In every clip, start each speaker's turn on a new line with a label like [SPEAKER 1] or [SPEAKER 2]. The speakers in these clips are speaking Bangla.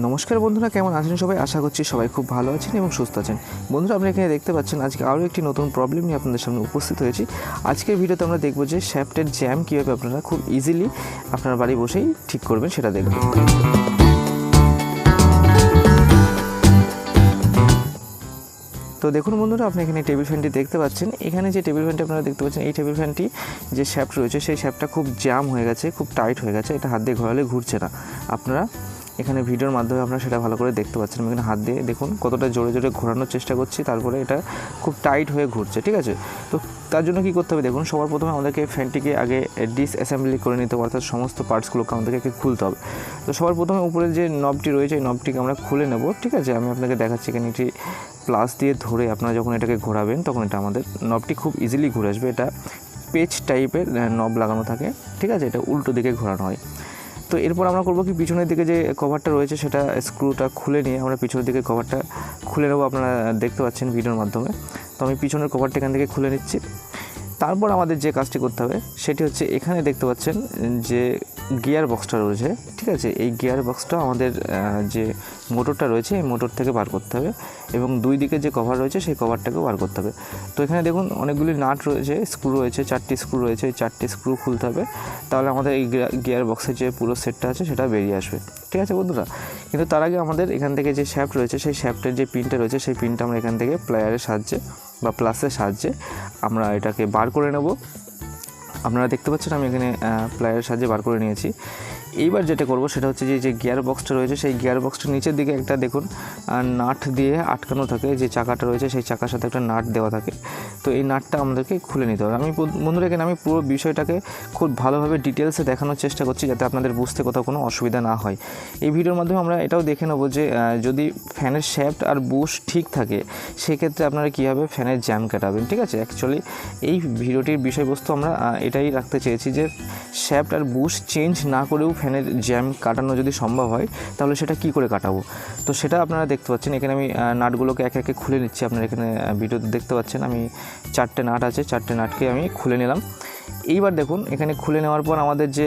[SPEAKER 1] নমস্কার বন্ধুরা, কেমন আছেন সবাই? আশা করছি সবাই খুব ভালো আছেন এবং সুস্থ আছেন। বন্ধুরা আপনি এখানে দেখতে পাচ্ছেন, আজকে আরও একটি নতুন প্রবলেম নিয়ে আপনাদের সামনে উপস্থিত হয়েছি। আজকের ভিডিওতে আমরা দেখব যে শ্যাফটের জ্যাম কীভাবে আপনারা খুব ইজিলি আপনার বাড়ি বসেই ঠিক করবেন, সেটা দেখব। তো দেখুন বন্ধুরা, আপনি এখানে টেবিল ফ্যানটি দেখতে পাচ্ছেন। এখানে যে টেবিল ফ্যানটি আপনারা দেখতে পাচ্ছেন, এই টেবিল ফ্যানটি যে শ্যাফট রয়েছে, সেই শ্যাফটটা খুব জ্যাম হয়ে গেছে, খুব টাইট হয়ে গেছে, এটা হাত দিয়ে ঘোরালে ঘুরছে না। আপনারা এখানে ভিডিওর মাধ্যমে আপনারা সেটা ভালো করে দেখতে পাচ্ছেন। আমি এখানে হাত দিয়ে দেখুন, কতটা জোরে জোরে ঘোরানোর চেষ্টা করছি, তারপরে এটা খুব টাইট হয়ে ঘুরছে, ঠিক আছে? তো তার জন্য কী করতে হবে দেখুন, সবার প্রথমে আমাদেরকে ফ্যানটিকে আগে ডিসঅ্যাসেম্বলি করে নিতে হবে, অর্থাৎ সমস্ত পার্টসগুলোকে আমাদেরকে খুলতে হবে। তো সবার প্রথমে উপরে যে নবটি রয়েছে, এই নবটিকে আমরা খুলে নেব, ঠিক আছে? আমি আপনাকে দেখাচ্ছি এখানে একটি প্লাস দিয়ে ধরে আপনারা যখন এটাকে ঘোরাবেন, তখন এটা আমাদের নবটি খুব ইজিলি ঘুরে আসবে। এটা পেচ টাইপের নব লাগানো থাকে, ঠিক আছে? এটা উল্টো দিকে ঘোরানো হয়। তো এরপর আমরা করব কি, পিছনের দিকে যে কভারটা রয়েছে সেটা স্ক্রুটা খুলে নিয়ে আমরা পিছনের দিকে কভারটা খুলে নেব। আপনারা দেখতে পাচ্ছেন ভিডিওর মাধ্যমে। তো আমি পিছনের কভারটা এখান থেকে খুলে নিচ্ছি। তারপর আমাদের যে কাজটি করতে হবে, সেটি হচ্ছে এখানে দেখতে পাচ্ছেন যে গিয়ার বক্সটা রয়েছে, ঠিক আছে? এই গিয়ার বক্সটা আমাদের যে মোটরটা রয়েছে, এই মোটর থেকে বার করতে হবে এবং দুই দিকে যে কভার রয়েছে, সেই কভারটাকেও বার করতে হবে। তো এখানে দেখুন, অনেকগুলি নাট রয়েছে, স্ক্রু রয়েছে, চারটি স্ক্রু রয়েছে, এই চারটি স্ক্রু খুলতে হবে। তাহলে আমাদের এই গিয়ার বক্সের যে পুরো সেটটা আছে, সেটা বেরিয়ে আসবে। ঠিক আছে বন্ধুরা? কিন্তু তার আগে আমাদের এখান থেকে যে শ্যাফট রয়েছে, সেই শ্যাফটের যে পিনটা রয়েছে, সেই পিনটা আমরা এখান থেকে প্লায়ারের সাহায্যে বা প্লাসের সাহায্যে আমরা এটাকে বার করে নেব। আপনারা দেখতে পাচ্ছেন আমি এখানে প্লায়ারের সাহায্যে বার করে নিয়েছি। এইবার যেটা করব সেটা হচ্ছে যে যে গিয়ার বক্সটা রয়েছে, সেই গিয়ার বক্সটার নিচের দিকে একটা দেখুন নাট দিয়ে আটকানো থাকে, যে চাকাটা রয়েছে সেই চাকার সাথে একটা নাট দেওয়া থাকে। তো এই নাটটা আমাদেরকে খুলে নিতে হবে। আমি বন্ধু- বন্ধুরা, এখানে আমি পুরো বিষয়টাকে খুব ভালোভাবে ডিটেলসে দেখানোর চেষ্টা করছি যাতে আপনাদের বুঝতে কোথাও কোনো অসুবিধা না হয়। এই ভিডিওর মাধ্যমে আমরা এটাও দেখে নেব যে যদি ফ্যানের শ্যাফট আর বুশ ঠিক থাকে, সেক্ষেত্রে আপনারা কীভাবে ফ্যানের জ্যাম কাটাবেন, ঠিক আছে? অ্যাকচুয়ালি এই ভিডিওটির বিষয়বস্তু আমরা এটাই রাখতে চেয়েছি যে, শ্যাফট আর বুশ চেঞ্জ না করেও ফ্যানের জ্যাম কাটানো যদি সম্ভব হয়, তাহলে সেটা কি করে কাটাবো? তো সেটা আপনারা দেখতে পাচ্ছেন। এখানে আমি নাটগুলোকে একে একে খুলে নিচ্ছি। আপনারা এখানে ভিডিওতে দেখতে পাচ্ছেন। আমি চারটে নাট আছে, চারটে নাটকে আমি খুলে নিলাম। এইবার দেখুন, এখানে খুলে নেওয়ার পর আমাদের যে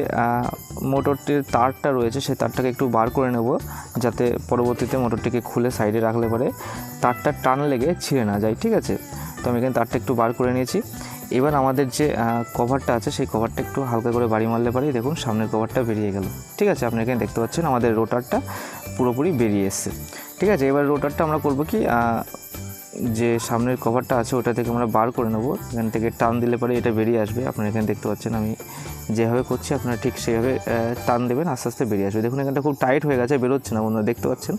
[SPEAKER 1] মোটরটির তারটা রয়েছে, সেই তারটাকে একটু বার করে নেব, যাতে পরবর্তীতে মোটরটিকে খুলে সাইডে রাখলে পরে তারটা টান লেগে ছিঁড়ে না যায়, ঠিক আছে? তো আমি এখানে তারটা একটু বার করে নিয়েছি। এবার আমাদের যে কভারটা আছে, সেই কভারটা একটু হালকা করে বাড়ি মারলে পরেই দেখুন, সামনের কভারটা বেরিয়ে গেল। ঠিক আছে, আপনি এখানে দেখতে পাচ্ছেন, আমাদের রোটারটা পুরোপুরি বেরিয়ে এসছে। ঠিক আছে, এবার রোটারটা আমরা করব কি যে সামনের কভারটা আছে, ওটা থেকে আমরা বার করে নেব। এখান থেকে টান দিলে পরে এটা বেরিয়ে আসবে। আপনারা এখানে দেখতে পাচ্ছেন, আমি যেভাবে করছি, আপনারা ঠিক সেভাবে টান দেবেন, আস্তে আস্তে বেরিয়ে আসবে। দেখুন, এখানটা খুব টাইট হয়ে গেছে, বেরোচ্ছে না বন্ধুরা, দেখতে পাচ্ছেন।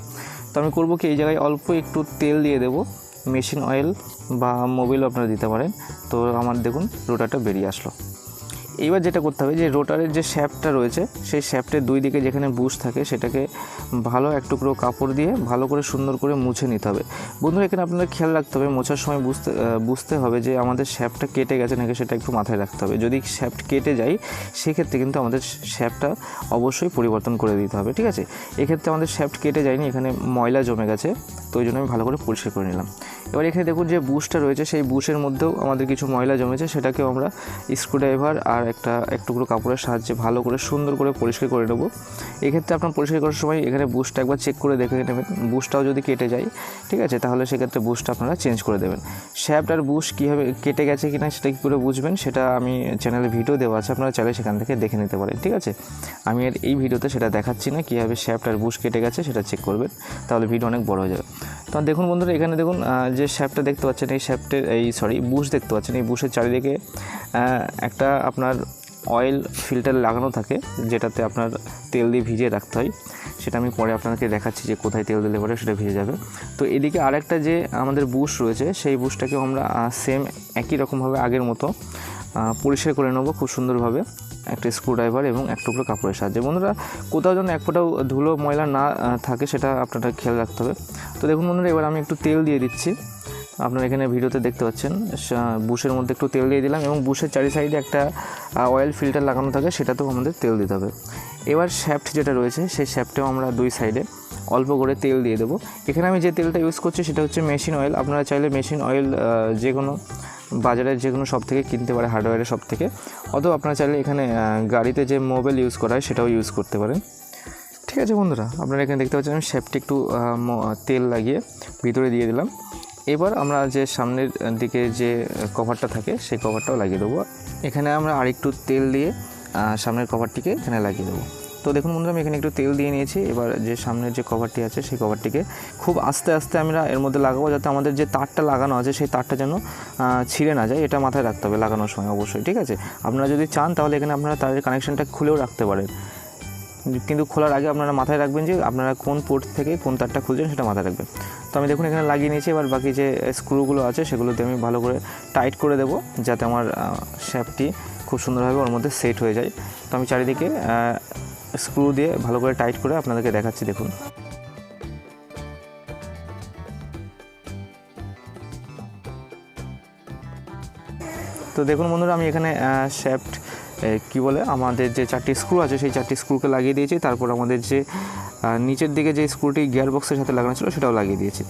[SPEAKER 1] তো আমি করব কি, এই জায়গায় অল্প একটু তেল দিয়ে দেবো। মেশিন অয়েল বা মোবিলও আপনারা দিতে পারেন। তো আমার দেখুন, রোটারটা বেরিয়ে আসলো। এইবার যেটা করতে হবে যে, রোটারের যে শ্যাপটা রয়েছে, সেই শ্যাপটের দুই দিকে যেখানে বুশ থাকে, সেটাকে ভালো এক টুকরো কাপড় দিয়ে ভালো করে সুন্দর করে মুছে নিতে হবে। বন্ধুরা, এখানে আপনাদের খেয়াল রাখতে হবে, মোছার সময় বুঝতে বুঝতে হবে যে, আমাদের শ্যাপটা কেটে গেছে নাকি সেটা একটু মাথায় রাখতে হবে। যদি শ্যাপট কেটে যায়, সেক্ষেত্রে কিন্তু আমাদের শ্যাপটা অবশ্যই পরিবর্তন করে দিতে হবে, ঠিক আছে? এক্ষেত্রে আমাদের শ্যাপট কেটে যায়নি, এখানে ময়লা জমে গেছে, তো ওই জন্য আমি ভালো করে পরিষ্কার করে নিলাম। এবার এখানে দেখুন যে বুশটা রয়েছে, সেই বুশের মধ্যেও আমাদের কিছু ময়লা জমেছে, সেটাকেও আমরা স্ক্রুড্রাইভার আর একটা এক টুকরো কাপড়ের সাহায্যে ভালো করে, সুন্দর করে পরিষ্কার করে নেব। এক্ষেত্রে আপনার পরিষ্কার করার সময় এখানে বুশটা একবার চেক করে দেখে নেবেন। বুশটাও যদি কেটে যায়, ঠিক আছে? তাহলে সেক্ষেত্রে বুশটা আপনারা চেঞ্জ করে দেবেন। শ্যাফট আর বুশ কীভাবে, কেটে গেছে কিনা সেটা কী করে বুঝবেন, সেটা আমি চ্যানেলে ভিডিও দেওয়া আছে, আপনারা চাইলে সেখান থেকে দেখে নিতে পারেন, ঠিক আছে? আমি আর এই ভিডিওতে সেটা দেখাচ্ছি না, কীভাবে শ্যাফট আর বুশ কেটে গেছে সেটা চেক করবেন, তাহলে ভিডিও অনেক বড় হয়ে যাবে। তো দেখুন বন্ধুরা, এখানে দেখুন যে শ্যাপটা দেখতে পাচ্ছেন, এই শ্যাপটের এই সরি বুশ দেখতে পাচ্ছেন, এই বুশের চারিদিকে একটা আপনার অয়েল ফিল্টার লাগানো থাকে, যেটাতে আপনার তেল দিয়ে ভিজিয়ে রাখতে হয়। সেটা আমি পরে আপনাকে দেখাচ্ছি যে কোথায় তেল দিলে পরে সেটা ভিজে যাবে। তো এদিকে আরেকটা যে আমাদের বুশ রয়েছে, সেই বুশটাকেও আমরা সেম একই রকমভাবে আগের মতো পরিষ্কার করে নেব খুব সুন্দরভাবে। একটা স্ক্রুড্রাইভার এবং এক টুকরো কাপড়ের সাহায্যে। বন্ধুরা, কোথাও যেন এক ফোটাও ধুলো, ময়লা না থাকে সেটা আপনারা খেয়াল রাখতে হবে। তো দেখুন বন্ধুরা, এবার আমি একটু তেল দিয়ে দিচ্ছি। আপনারা এখানে ভিডিওতে দেখতে পাচ্ছেন বুশের মধ্যে একটু তেল দিয়ে দিলাম এবং বুশের চারি সাইডে একটা অয়েল ফিল্টার লাগানো থাকে, সেটাতেও আমাদের তেল দিতে হবে। এবার শ্যাফট যেটা রয়েছে, সেই শ্যাফটেও আমরা দুই সাইডে অল্প করে তেল দিয়ে দেবো। এখানে আমি যে তেলটা ইউজ করছি সেটা হচ্ছে মেশিন অয়েল আপনারা চাইলে মেশিন অয়েল যে কোনো বাজারের যে কোনো সব থেকে কিনতে পারে হার্ডওয়্যারের সব থেকে। অথবা আপনারা চাইলে এখানে গাড়িতে যে মোবাইল ইউজ করা হয় সেটাও ইউজ করতে পারেন। ঠিক আছে বন্ধুরা, আপনারা এখানে দেখতে পাচ্ছেন, আমি শ্যাপটি একটু তেল লাগিয়ে ভিতরে দিয়ে দিলাম। এবার আমরা যে সামনের দিকে যে কভারটা থাকে, সেই কভারটাও লাগিয়ে দেবো। এখানে আমরা আরেকটু তেল দিয়ে সামনের কভারটিকে এখানে লাগিয়ে দেবো। তো দেখুন বন্ধুরা, আমি এখানে একটু তেল দিয়ে নিয়েছি। এবার যে সামনের যে কভারটি আছে, সেই কভারটিকে খুব আস্তে আস্তে আমরা এর মধ্যে লাগাবো যাতে আমাদের যে তারটা লাগানো আছে, সেই তারটা যেন ছিঁড়ে না যায়। এটা মাথায় রাখতে হবে লাগানোর সময় অবশ্যই, ঠিক আছে? আপনারা যদি চান, তাহলে এখানে আপনারা তারের কানেকশানটা খুলেও রাখতে পারেন। কিন্তু খোলার আগে আপনারা মাথায় রাখবেন যে আপনারা কোন পোর্ট থেকে কোন তারটা খুলছেন সেটা মাথায় রাখবেন। তো আমি দেখুন, এখানে লাগিয়ে নিয়েছি। এবার বাকি যে স্ক্রুগুলো আছে, সেগুলোতে আমি ভালো করে টাইট করে দেবো, যাতে আমার শ্যাপটি খুব সুন্দরভাবে ওর মধ্যে সেট হয়ে যায়। তো আমি চারিদিকে স্ক্রু দিয়ে ভালো করে টাইট করে আপনাদেরকে দেখাচ্ছি, দেখুন। তো দেখুন বন্ধুরা, আমি এখানে শ্যাফট কি বলে, আমাদের যে চারটি স্ক্রু আছে, সেই চারটি স্ক্রুকে লাগিয়ে দিয়েছি। তারপর আমাদের যে নিচের দিকে যে স্ক্রুটি গিয়ার বক্সের সাথে লাগানো ছিল, সেটাও লাগিয়ে দিয়েছি।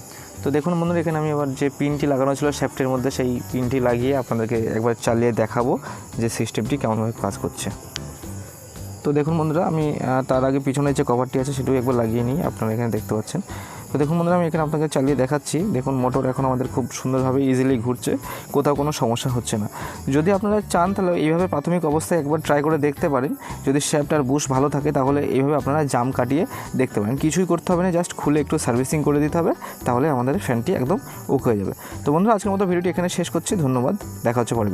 [SPEAKER 1] তো দেখুন বন্ধুরা, এখানে আমি আবার যে পিনটি লাগানো ছিল শ্যাফটের মধ্যে সেই পিনটি লাগিয়ে আপনাদেরকে একবার চালিয়ে দেখাবো যে সিস্টেমটি কেমনভাবে কাজ করছে। তো দেখুন বন্ধুরা, আমি তার আগে পিছনে যে কভারটি আছে সেটাও একবার লাগিয়ে নিই, আপনারা এখানে দেখতে পাচ্ছেন। তো দেখুন বন্ধুরা, আমি এখানে আপনাকে চালিয়ে দেখাচ্ছি। দেখুন মোটর এখন আমাদের খুব সুন্দরভাবে ইজিলি ঘুরছে, কোথাও কোনো সমস্যা হচ্ছে না। যদি আপনারা চান, তাহলে এইভাবে প্রাথমিক অবস্থায় একবার ট্রাই করে দেখতে পারেন। যদি শ্যাফট আর বুশ ভালো থাকে, তাহলে এইভাবে আপনারা জাম কাটিয়ে দেখতে পারেন। কিছুই করতে হবে না জাস্ট খুলে একটু সার্ভিসিং করে দিতে হবে, তাহলে আমাদের ফ্যানটি একদম ওকে হয়ে যাবে। তো বন্ধুরা, আজকের মতো ভিডিওটি এখানে শেষ করছি, ধন্যবাদ। দেখা হচ্ছে পরে